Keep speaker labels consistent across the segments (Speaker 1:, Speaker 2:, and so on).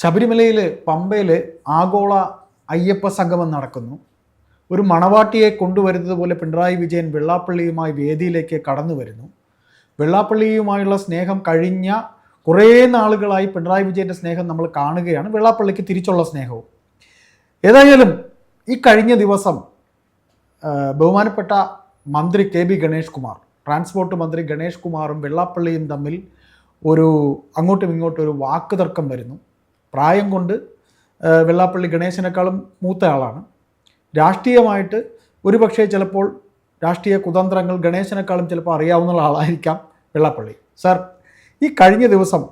Speaker 1: ശബരിമലയിൽ പമ്പയിൽ ആഗോള അയ്യപ്പ സംഗമം നടക്കുന്നു. ഒരു മണവാട്ടിയെ കൊണ്ടുവരുന്നത് പോലെ പിണറായി വിജയൻ വെള്ളാപ്പള്ളിയുമായി വേദിയിലേക്ക് കടന്നു വരുന്നു. വെള്ളാപ്പള്ളിയുമായുള്ള സ്നേഹം കഴിഞ്ഞ കുറേ നാളുകളായി പിണറായി വിജയന്റെ സ്നേഹം നമ്മൾ കാണുകയാണ്. വെള്ളാപ്പള്ളിക്ക് തിരിച്ചുള്ള സ്നേഹവും. ഏതായാലും ഈ കഴിഞ്ഞ ദിവസം ബഹുമാനപ്പെട്ട മന്ത്രി K B Ganesh Kumar transport മന്ത്രി ഗണേഷ് കുമാറും വെള്ളാപ്പള്ളിയും തമ്മിൽ ഒരു അങ്ങോട്ടും ഇങ്ങോട്ടും ഒരു വാക്കുതർക്കം വരുന്നു. പ്രായം കൊണ്ട് വെള്ളാപ്പള്ളി ഗണേശനേക്കാളും മൂത്ത ആളാണ്. രാഷ്ട്രീയമായിട്ട് ഒരുപക്ഷെ ചിലപ്പോൾ രാഷ്ട്രീയ കുതന്ത്രങ്ങൾ ഗണേശനേക്കാളും ചിലപ്പോൾ അറിയാവുന്ന ആളായിരിക്കാം വെള്ളാപ്പള്ളി. സാർ ഈ കഴിഞ്ഞ ദിവസം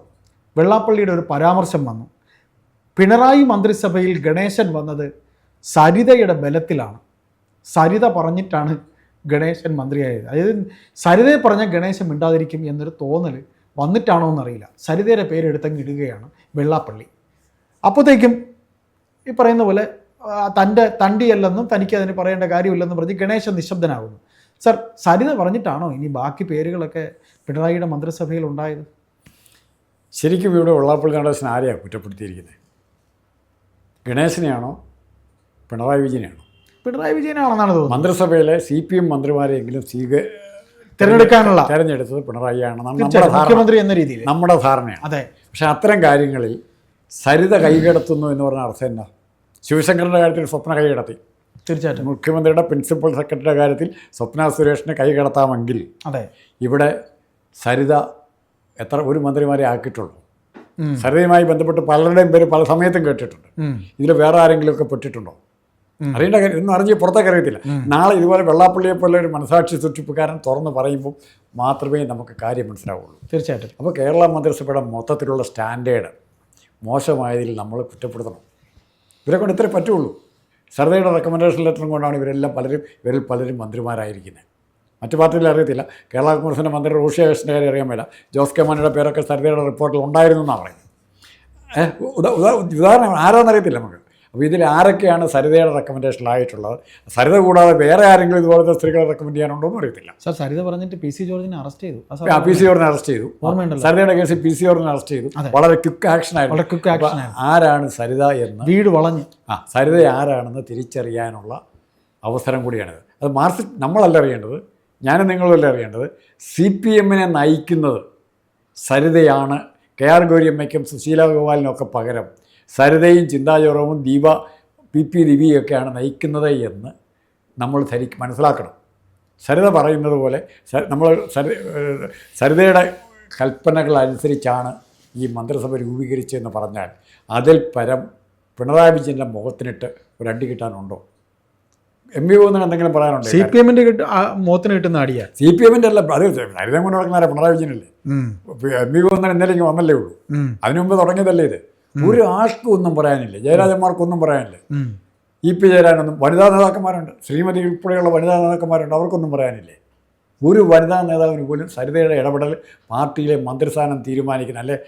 Speaker 1: വെള്ളാപ്പള്ളിയുടെ ഒരു പരാമർശം വന്നു. പിണറായി മന്ത്രിസഭയിൽ ഗണേശൻ വന്നത് സരിതയുടെ ബലത്തിലാണ്. സരിത പറഞ്ഞിട്ടാണ് ഗണേശൻ മന്ത്രിയായത്. അതായത് സരിതയെ പറഞ്ഞ ഗണേശൻ മിണ്ടാതിരിക്കും എന്നൊരു തോന്നൽ വന്നിട്ടാണോ എന്നറിയില്ല സരിതയുടെ പേരെടുത്തങ്ങ് ഇടുകയാണ് വെള്ളാപ്പള്ളി. അപ്പോഴത്തേക്കും ഈ പറയുന്ന പോലെ തന്റെ തണ്ടിയല്ലെന്നും തനിക്ക് അതിന് പറയേണ്ട കാര്യമില്ലെന്നും പറഞ്ഞ് ഗണേശൻ നിശബ്ദനാകുന്നു. സർ സരിത പറഞ്ഞിട്ടാണോ ഇനി ബാക്കി പേരുകളൊക്കെ പിണറായിയുടെ മന്ത്രിസഭയിൽ ഉണ്ടായത്?
Speaker 2: ശരിക്കും ഇവിടെ വെള്ളാപ്പള്ളി നടേശൻ ആരെയാണ് കുറ്റപ്പെടുത്തിയിരിക്കുന്നത്? ഗണേശനെയാണോ? പിണറായി വിജയനെയാണോ?
Speaker 1: പിണറായി വിജയനാണെന്നാണ് തോന്നുന്നത്.
Speaker 2: മന്ത്രിസഭയിലെ സി പി എം മന്ത്രിമാരെങ്കിലും സ്വീക
Speaker 1: തിരഞ്ഞെടുക്കാനുള്ള
Speaker 2: തിരഞ്ഞെടുത്തത് പിണറായി ആണെന്നാണ് നമ്മുടെ
Speaker 1: മുഖ്യമന്ത്രി എന്ന രീതിയിൽ.
Speaker 2: നമ്മുടെ ധാരണയാണ്.
Speaker 1: അതെ.
Speaker 2: പക്ഷേ അത്തരം കാര്യങ്ങളിൽ സരിത കൈകടത്തുന്നു എന്ന് പറഞ്ഞ അർത്ഥം എന്താ ശിവശങ്കറിന്റെ കാര്യത്തിൽ സ്വപ്ന കൈകടത്തി
Speaker 1: തീർച്ചയായിട്ടും.
Speaker 2: മുഖ്യമന്ത്രിയുടെ പ്രിൻസിപ്പൽ സെക്രട്ടറിയുടെ കാര്യത്തിൽ സ്വപ്ന സുരേഷിനെ കൈകടത്താമെങ്കിൽ
Speaker 1: അതെ.
Speaker 2: ഇവിടെ സരിത എത്ര ഒരു മന്ത്രിമാരെ ആക്കിയിട്ടുള്ളൂ. സരിതയുമായി ബന്ധപ്പെട്ട് പലരുടെയും പേര് പല സമയത്തും കേട്ടിട്ടുണ്ട്. ഇതിൽ വേറെ ആരെങ്കിലുമൊക്കെ പെട്ടിട്ടുണ്ടോ. അറിയേണ്ട കാര്യം ഒന്നും അറിഞ്ഞ് പുറത്തേക്ക് അറിയത്തില്ല. നാളെ ഇതുപോലെ വെള്ളാപ്പള്ളിയെ പോലെ ഒരു മനസാക്ഷി സൂക്ഷിപ്പുകാരൻ തുറന്ന് പറയുമ്പോൾ മാത്രമേ നമുക്ക് കാര്യം മനസ്സിലാവുള്ളൂ.
Speaker 1: തീർച്ചയായിട്ടും.
Speaker 2: അപ്പോൾ കേരള മന്ത്രിസഭയുടെ മൊത്തത്തിലുള്ള സ്റ്റാൻഡേർഡ് മോശമായതിൽ നമ്മൾ കുറ്റപ്പെടുത്തണം. ഇവരെ കൊണ്ട് ഇത്രേ പറ്റുള്ളൂ. സർവേയുടെ റെക്കമെൻഡേഷൻ ലെറ്ററും കൊണ്ടാണ് ഇവരെല്ലാം പലരും ഇവരിൽ പലരും മന്ത്രിമാരായിരിക്കുന്നത്. മറ്റു പാർട്ടിയിൽ അറിയത്തില്ല. കേരള കോൺഗ്രസിന്റെ മന്ത്രി റോഷി അഗസ്റ്റിന്റെ കാര്യം അറിയാൻ മേല. ജോസ് കെ മാണിയുടെ പേരൊക്കെ സർവേയുടെ റിപ്പോർട്ടിൽ ഉണ്ടായിരുന്നു എന്നാണ് പറയുന്നത്. ഉദാഹരണം ആരാന്നറിയത്തില്ല നമുക്ക്. അപ്പോൾ ഇതിൽ ആരൊക്കെയാണ് സരിതയുടെ റെക്കമെൻഡേഷനിലായിട്ടുള്ളത് സരിത കൂടാതെ വേറെ ആരെങ്കിലും ഇതുപോലത്തെ സ്ത്രീകളെ റെക്കമെൻഡ് ചെയ്യാനുണ്ടോ എന്ന് അറിയത്തില്ല.
Speaker 1: സാർ സരിത പറഞ്ഞിട്ട് പി സി ജോർജിനെ അറസ്റ്റ് ചെയ്തു. ആ
Speaker 2: പി സി ജോർജിനെ അറസ്റ്റ് ചെയ്തു.
Speaker 1: ഓർമ്മയുണ്ടല്ലോ.
Speaker 2: സരിതയുടെ കേസിൽ പി സി ജോർജിനെ അറസ്റ്റ് ചെയ്തു. വളരെ ക്വിക്ക് ആക്ഷൻ ആയിരുന്നു.
Speaker 1: വളരെ ക്വിക്ക്
Speaker 2: ആക്ഷൻ ആരാണ് സരിത എന്ന്
Speaker 1: വീട് വളഞ്ഞ്.
Speaker 2: ആ സരിത ആരാണെന്ന് തിരിച്ചറിയാനുള്ള അവസരം കൂടിയാണിത്. അത് മാർക്സിസ്റ്റ് നമ്മളല്ല അറിയേണ്ടത്? ഞാനും നിങ്ങളുമല്ല അറിയേണ്ടത്? സി പി എമ്മിനെ നയിക്കുന്നത് സരിതയാണ്. കെ ആർ ഗൗരിയമ്മയ്ക്കും സുശീല ഗോപാലിനും ഒക്കെ പകരം സരിതയും ചിന്താചോറവും ദീപ പി പി ദിവിയൊക്കെയാണ് നയിക്കുന്നത് എന്ന് നമ്മൾ ധരി മനസ്സിലാക്കണം. സരിത പറയുന്നത് പോലെ നമ്മൾ സരി സരിതയുടെ കൽപ്പനകൾ അനുസരിച്ചാണ് ഈ മന്ത്രിസഭ രൂപീകരിച്ചതെന്ന് പറഞ്ഞാൽ അതിൽ പരം പിണറായി വിജയന്റെ മുഖത്തിനിട്ട് ഒരു അടി കിട്ടാനുണ്ടോ? എം പി പോകുന്ന എന്തെങ്കിലും പറയാനുണ്ടോ?
Speaker 1: സി പി എമ്മിന്റെ മുഖത്തിന് കിട്ടുന്ന അടിയാ.
Speaker 2: സി പി എമ്മിന്റെ അല്ല അത് സരിതം കൊണ്ട് നടക്കുന്ന പിണറായി വിജയനല്ലേ? എം പി പോകുന്ന എന്തെങ്കിലും വന്നല്ലേ ഉള്ളൂ. അതിനു മുമ്പ് തുടങ്ങിയതല്ലേ ഇത്? ഒരു ആർക്കും ഒന്നും പറയാനില്ല. ജയരാജന്മാർക്കൊന്നും പറയാനില്ല. ഇ പി ജയരാജനൊന്നും വനിതാ നേതാക്കന്മാരുണ്ട്. ശ്രീമതി ഉൾപ്പെടെയുള്ള വനിതാ നേതാക്കന്മാരുണ്ട്. അവർക്കൊന്നും പറയാനില്ലേ. ഒരു വനിതാ നേതാവിന് പോലും സരിതയുടെ ഇടപെടൽ പാർട്ടിയിലെ മന്ത്രിസ്ഥാനം തീരുമാനിക്കുന്ന അല്ലെ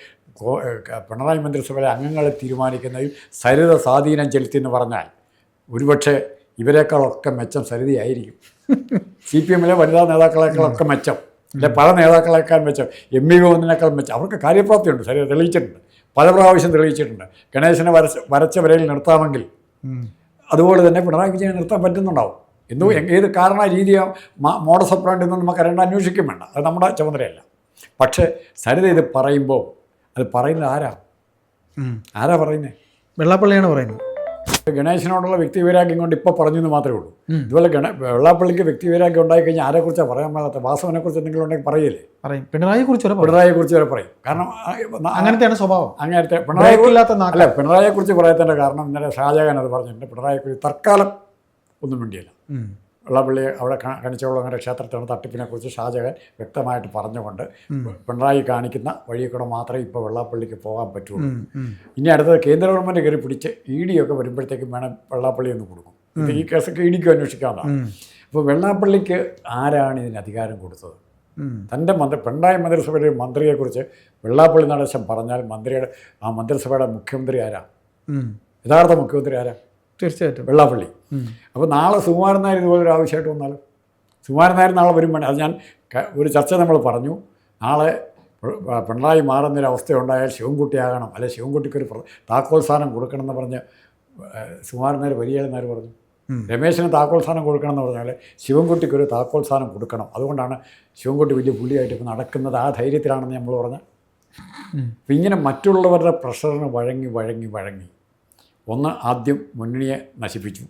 Speaker 2: പിണറായി മന്ത്രിസഭയിലെ അംഗങ്ങളെ തീരുമാനിക്കുന്നതിൽ സരിത സ്വാധീനം ചെലുത്തി എന്ന് പറഞ്ഞാൽ ഒരുപക്ഷെ ഇവരെക്കാളൊക്കെ മെച്ചം സരിതയായിരിക്കും. സി പി എമ്മിലെ വനിതാ നേതാക്കളെക്കാളൊക്കെ മെച്ചം. അല്ലെ പല നേതാക്കളെക്കാൾ മെച്ചം. എം ഇ ഗോവിന്ദനേക്കാൾ മെച്ചം. അവർക്ക് കാര്യപ്രാപ്തിയുണ്ട്. സരിത തെളിയിച്ചിട്ടുണ്ട്. പല പ്രാവശ്യം തെളിയിച്ചിട്ടുണ്ട്. ഗണേശനെ വരച്ച വരച്ച വരയിൽ നിർത്താമെങ്കിൽ അതുപോലെ തന്നെ പിണറായി വിജയനെ നിർത്താൻ പറ്റുന്നുണ്ടാവും. എന്തോ ഏത് കാരണ രീതിയോ മോഡസ് ഓപ്പറാണ്ട് എന്ന് നമുക്ക് അറിയേണ്ട അന്വേഷിക്കും വേണ്ട. അത് നമ്മുടെ ചുമതലയല്ല. പക്ഷേ സരിത ഇത് പറയുമ്പോൾ അത് പറയുന്നത് ആരാ? ആരാ പറയുന്നത്
Speaker 1: വെള്ളാപ്പള്ളിയാണ് പറയുന്നത്.
Speaker 2: ഗണേശനോടുള്ള വ്യക്തിവൈരാഗ്യം കൊണ്ട് ഇപ്പോൾ പറഞ്ഞു എന്ന് മാത്രമേ ഉള്ളൂ. ഇതുപോലെ ഗണ വെള്ളാപ്പള്ളിക്ക് വ്യക്തിവൈരാഗ്യം ഉണ്ടായിക്കഴിഞ്ഞാൽ ആരെക്കുറിച്ചാണ് പറയാൻ പാടാത്ത വാസവനെക്കുറിച്ച് എന്തെങ്കിലും ഉണ്ടെങ്കിൽ പറയില്ലേ?
Speaker 1: പറയും. പിണറായി കുറിച്ച് വരെ പിണറായിയെ
Speaker 2: കുറിച്ച് വരെ പറയും. കാരണം
Speaker 1: അങ്ങനത്തെയാണ് സ്വഭാവം.
Speaker 2: അങ്ങനത്തെ പിണറായി അല്ല പിണറായിയെക്കുറിച്ച് പറയത്തിന്റെ കാരണം ഇന്നലെ ഷാജഹാൻ അത് പറഞ്ഞിട്ടുണ്ട്. പിണറായിക്കുറിച്ച് തൽക്കാലം ഒന്നും വേണ്ടിയല്ല. വെള്ളപ്പള്ളി അവിടെ ക- ക്ഷേത്രത്തിലാണ് ക്ഷേത്രത്തിന്റെ തട്ടിപ്പിനെക്കുറിച്ച് ഷാജഹാൻ വ്യക്തമായിട്ട് പറഞ്ഞുകൊണ്ട്. പിണറായി കാണിക്കുന്ന വഴിയിൽ കൂടെ മാത്രമേ ഇപ്പോൾ വെള്ളാപ്പള്ളിക്ക് പോകാൻ പറ്റുള്ളൂ. ഇനി അടുത്തത് കേന്ദ്ര ഗവൺമെന്റ് കയറി പിടിച്ച് ഇ ഡി ഒക്കെ വരുമ്പോഴത്തേക്കും വേണം വെള്ളാപ്പള്ളി എന്ന് കൊടുക്കും. ഇത് ഈ കേസൊക്കെ ഇ ഡിക്ക് അന്വേഷിക്കാവുന്നതാണ്. അപ്പോൾ വെള്ളാപ്പള്ളിക്ക് ആരാണ് ഇതിന് അധികാരം കൊടുത്തത്. തന്റെ മന്ത്രി പിണറായി മന്ത്രിസഭയുടെ മന്ത്രിയെക്കുറിച്ച് വെള്ളാപ്പള്ളി നടേശൻ പറഞ്ഞാൽ മന്ത്രിയുടെ ആ മന്ത്രിസഭയുടെ മുഖ്യമന്ത്രി ആരാ? യഥാർത്ഥ മുഖ്യമന്ത്രി ആരാ?
Speaker 1: തീർച്ചയായിട്ടും.
Speaker 2: വെള്ളാപ്പള്ളി. അപ്പോൾ നാളെ സുകുമാരൻ നായർ ഇതുപോലെ ഒരു ആവശ്യമായിട്ട് വന്നാലും സുകുമാരൻ നായർ നാളെ വരും വേണം അത് ഞാൻ ഒരു ചർച്ച നമ്മൾ പറഞ്ഞു. നാളെ പിണറായി മാറുന്നൊരവസ്ഥ ഉണ്ടായാൽ ശിവൻകുട്ടിയാകണം അല്ലെ ശിവൻകുട്ടിക്ക് ഒരു താക്കോൽ സ്ഥാനം കൊടുക്കണം എന്ന് പറഞ്ഞ് സുമാരൻ നായർ വലിയ നേരെ പറഞ്ഞു. രമേശിന് താക്കോൽ സ്ഥാനം കൊടുക്കണം എന്ന് പറഞ്ഞാൽ ശിവൻകുട്ടിക്ക് ഒരു താക്കോൽ സ്ഥാനം കൊടുക്കണം. അതുകൊണ്ടാണ് ശിവൻകുട്ടി വലിയ പുള്ളിയായിട്ട് ഇപ്പോൾ നടക്കുന്നത്. ആ ധൈര്യത്തിലാണെന്ന് നമ്മൾ പറഞ്ഞത് ഇങ്ങനെ മറ്റുള്ളവരുടെ പ്രഷറിന് വഴങ്ങി വഴങ്ങി വഴങ്ങി ഒന്ന് ആദ്യം മുന്നണിയെ നശിപ്പിച്ചു.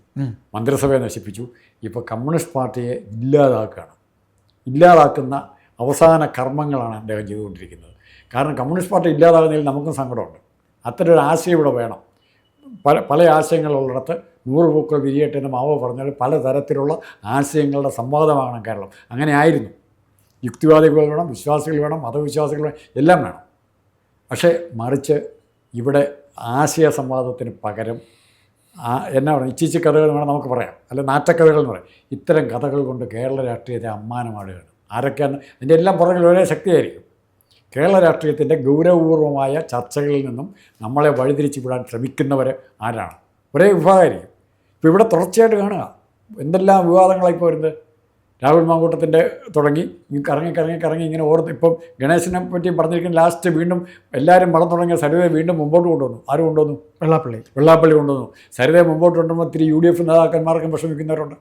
Speaker 2: മന്ത്രിസഭയെ നശിപ്പിച്ചു. ഇപ്പോൾ കമ്മ്യൂണിസ്റ്റ് പാർട്ടിയെ ഇല്ലാതാക്കുകയാണ്. ഇല്ലാതാക്കുന്ന അവസാന കർമ്മങ്ങളാണ് അദ്ദേഹം ചെയ്തുകൊണ്ടിരിക്കുന്നത്. കാരണം കമ്മ്യൂണിസ്റ്റ് പാർട്ടി ഇല്ലാതാകുന്നതിൽ നമുക്കും സങ്കടമുണ്ട്. അത്തരം ഒരു ആശയം ഇവിടെ വേണം. പല പല ആശയങ്ങളുള്ളിടത്ത് നൂറ് പൂക്കൾ വിരിയട്ടെ എന്ന് മാവോ പറഞ്ഞാൽ പലതരത്തിലുള്ള ആശയങ്ങളുടെ സംവാദമാകണം കേരളം. അങ്ങനെ ആയിരുന്നു. യുക്തിവാദികൾ വേണം വിശ്വാസികൾ വേണം മതവിശ്വാസികൾ വേണം എല്ലാം വേണം. പക്ഷേ മറിച്ച് ഇവിടെ ആശയ സംവാദത്തിന് പകരം എന്നാ പറയുക ഇച്ചിച്ചി കഥകൾ വേണം നമുക്ക് പറയാം. അല്ലെ നാറ്റക്കഥകൾ എന്ന് പറയാം. ഇത്തരം കഥകൾ കൊണ്ട് കേരള രാഷ്ട്രീയത്തെ അമ്മാനമാടുകയാണ്. ആരൊക്കെയാണ്? അതിന്റെ എല്ലാം പുറകിൽ ഒരേ ശക്തിയായിരിക്കും. കേരള രാഷ്ട്രീയത്തിന്റെ ഗൗരവപൂർവമായ ചർച്ചകളിൽ നിന്നും നമ്മളെ വഴിതിരിച്ചു വിടാൻ ശ്രമിക്കുന്നവർ ആരാണ്? ഒരേ വിഭാഗമായിരിക്കും. ഇപ്പോൾ ഇവിടെ തുടർച്ചയായിട്ട് കാണുക. എന്തെല്ലാം വിവാദങ്ങളായിപ്പോൾ വരുന്നത് രാഹുൽ മാങ്കൂട്ടത്തിന്റെ തുടങ്ങി കറങ്ങി കറങ്ങി കറങ്ങി ഇങ്ങനെ ഓർത്ത് ഇപ്പം ഗണേശനെ പറ്റി പറഞ്ഞിരിക്കുന്ന ലാസ്റ്റ് വീണ്ടും എല്ലാവരും വളം തുടങ്ങിയ സരിതയെ വീണ്ടും മുമ്പോട്ട് കൊണ്ടുവന്നു. ആരും കൊണ്ടുവന്നു?
Speaker 1: വെള്ളാപ്പള്ളി.
Speaker 2: വെള്ളാപ്പള്ളി കൊണ്ടുവന്നു. സരിതയെ മുമ്പോട്ട് കൊണ്ടുവരുമ്പോൾ ഇത്തിരി യു ഡി എഫ് നേതാക്കന്മാർക്കും വിഷമിക്കുന്നവരുണ്ട്.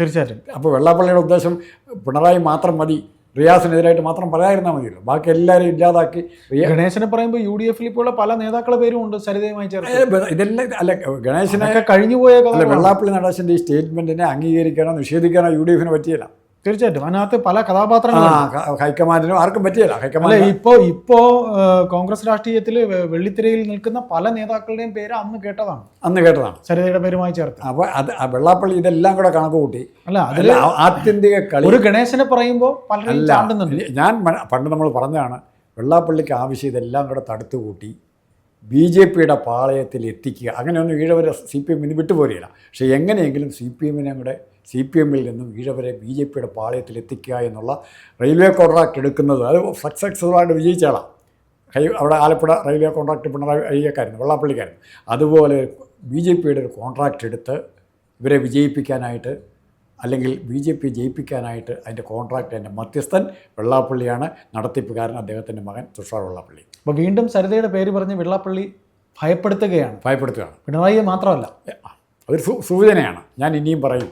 Speaker 1: തീർച്ചയായിട്ടും.
Speaker 2: അപ്പോൾ വെള്ളാപ്പള്ളിയുടെ ഉദ്ദേശം പിണറായി മാത്രം മതി റിയാസിനെതിരായിട്ട് മാത്രം പറയാതിരുന്നാൽ മതിയല്ലോ. ബാക്കി എല്ലാവരും ഇല്ലാതാക്കി
Speaker 1: ഗണേശനെ പറയുമ്പോൾ യു ഡി എഫിൽ ഇപ്പോൾ പല നേതാക്കളുടെ പേരും ഉണ്ട് സരിതയുമായി ചേർത്ത്.
Speaker 2: ബ- ഇതെല്ലാം അല്ല ഗണേശനെ
Speaker 1: കഴിഞ്ഞു കഴിഞ്ഞുപോയ
Speaker 2: വെള്ളാപ്പള്ളി നടേശന്റെ ഈ സ്റ്റേറ്റ്മെന്റിനെ അംഗീകരിക്കാനോ നിഷേധിക്കാനോ യു ഡി എഫിന് പറ്റിയില്ല.
Speaker 1: തീർച്ചയായിട്ടും. അതിനകത്ത് പല കഥാപാത്രങ്ങളും
Speaker 2: ഹൈക്കമാൻഡിനും ആർക്കും പറ്റിയല്ല. ഹൈക്കമാൻഡ്
Speaker 1: ഇപ്പോ ഇപ്പോ കോൺഗ്രസ് രാഷ്ട്രീയത്തിൽ വെള്ളിത്തിരയിൽ നിൽക്കുന്ന പല നേതാക്കളുടെയും പേര് അന്ന് കേട്ടതാണ്.
Speaker 2: അന്ന് കേട്ടതാണ്.
Speaker 1: സരിതയുടെ പേരുമായി ചേർത്ത്.
Speaker 2: അപ്പോൾ അത് വെള്ളാപ്പള്ളി ഇതെല്ലാം കൂടെ കണക്ക് കൂട്ടി.
Speaker 1: അല്ല അതിൽ
Speaker 2: ആത്യന്തിക കളി
Speaker 1: ഒരു ഗണേശനെ പറയുമ്പോൾ പലരും
Speaker 2: ഞാൻ പണ്ട് നമ്മൾ പറഞ്ഞതാണ് വെള്ളാപ്പള്ളിക്ക് ആവശ്യം ഇതെല്ലാം കൂടെ തടുത്തു കൂട്ടി ബി ജെ പിയുടെ പാളയത്തിൽ എത്തിക്കുക. അങ്ങനെയൊന്നും ഈഴവരെ സി പി എമ്മിന് വിട്ടുപോരില്ല പക്ഷേ എങ്ങനെയെങ്കിലും സി പി എമ്മിനെ കൂടെ സി പി എമ്മിൽ നിന്നും ഈഴവരെ ബി ജെ പിയുടെ പാളയത്തിൽ എത്തിക്കുക എന്നുള്ള റെയിൽവേ കോൺട്രാക്ട് എടുക്കുന്നത്. അത് സക്സസ്ഫുള്ളായിട്ട് വിജയിച്ചാളാണ് കൈ അവിടെ ആലപ്പുഴ റെയിൽവേ കോൺട്രാക്ട് പിണറായി അയ്യക്കായിരുന്നു വെള്ളാപ്പള്ളിക്കായിരുന്നു അതുപോലെ ബി ജെ പിയുടെ ഒരു കോൺട്രാക്റ്റ് എടുത്ത് ഇവരെ വിജയിപ്പിക്കാനായിട്ട് അല്ലെങ്കിൽ ബി ജെ പി ജയിപ്പിക്കാനായിട്ട് അതിന്റെ കോൺട്രാക്ട് അതിന്റെ മധ്യസ്ഥൻ വെള്ളാപ്പള്ളിയാണ് നടത്തിപ്പുകാരൻ അദ്ദേഹത്തിന്റെ മകൻ തുഷാർ വെള്ളാപ്പള്ളി.
Speaker 1: അപ്പോൾ വീണ്ടും സരിതയുടെ പേര് പറഞ്ഞ് വെള്ളാപ്പള്ളി ഭയപ്പെടുത്തുകയാണ്.
Speaker 2: ഭയപ്പെടുത്തുകയാണ്.
Speaker 1: പിണറായിയെ മാത്രമല്ല.
Speaker 2: അതൊരു സൂചനയാണ്. ഞാൻ ഇനിയും പറയും.